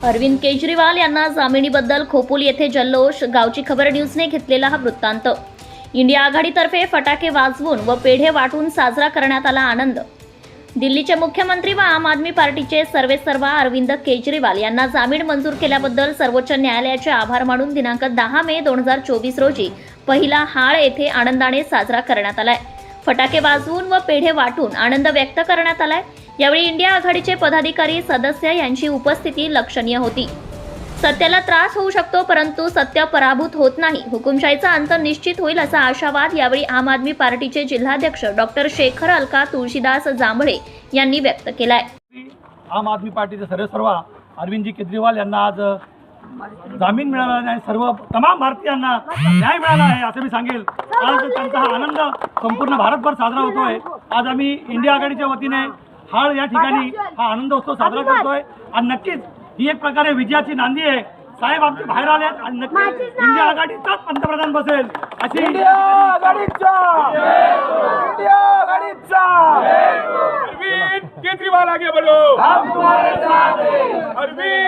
अरविंद केजरीवाल यांना जामिनीबद्दल खोपोली येथे जल्लोष गावची खबर न्यूजने घेतलेला हा वृत्तांत. इंडिया आघाडीतर्फे फटाके वाजवून व वा पेढे वाटून साजरा करण्यात आला आनंद. दिल्लीचे मुख्यमंत्री व आम आदमी पार्टीचे सर्वे सर्वा अरविंद केजरीवाल यांना जामीन मंजूर केल्याबद्दल सर्वोच्च न्यायालयाचे आभार मानून दिनांक दहा मे दोन हजार चोवीस रोजी पहिला हाळ येथे आनंदाने साजरा करण्यात आलाय. फटाके वाजवून व पेढे वाटून आनंद व्यक्त करण्यात आलाय. यावेळी इंडिया आघाडीचे पदाधिकारी सदस्य यांची उपस्थिती लक्षणीय होती. सत्याला त्रास होऊ शकतो परंतु सत्य पराभूत होत नाही. हुकुमशाहीचा अंत निश्चित होईल असा आशावाद यावेळी आम आदमी पार्टीचे जिल्हाध्यक्ष डॉक्टर शेखर अलका तुळशीदास जांभळे यांनी व्यक्त केलाय. आम आदमी पार्टीचे सर्वेसर्वा अरविंदजी केजरीवाल यांना आज जामीन मिळाला आहे आणि सर्व तमाम भारतीयांना न्याय मिळाला आहे असं मी सांगेल. आज त्यांचा हा आनंद संपूर्ण भारतभर साजरा होतोय. आज आम्ही इंडिया आघाडीच्या वतीने हाळ या ठिकाणी हा आनंदोत्सव साजरा करतोय. आणि नक्कीच ही एक प्रकारे विजयाची नांदी आहे. साहेब आमचे बाहेर आले आहेत आणि नक्कीच इंडिया आघाडीचाच पंतप्रधान बसेल अशी इंडिया आघाडीचा. इंडिया आघाडीचा. केजरीवाल आगे बढ़ो.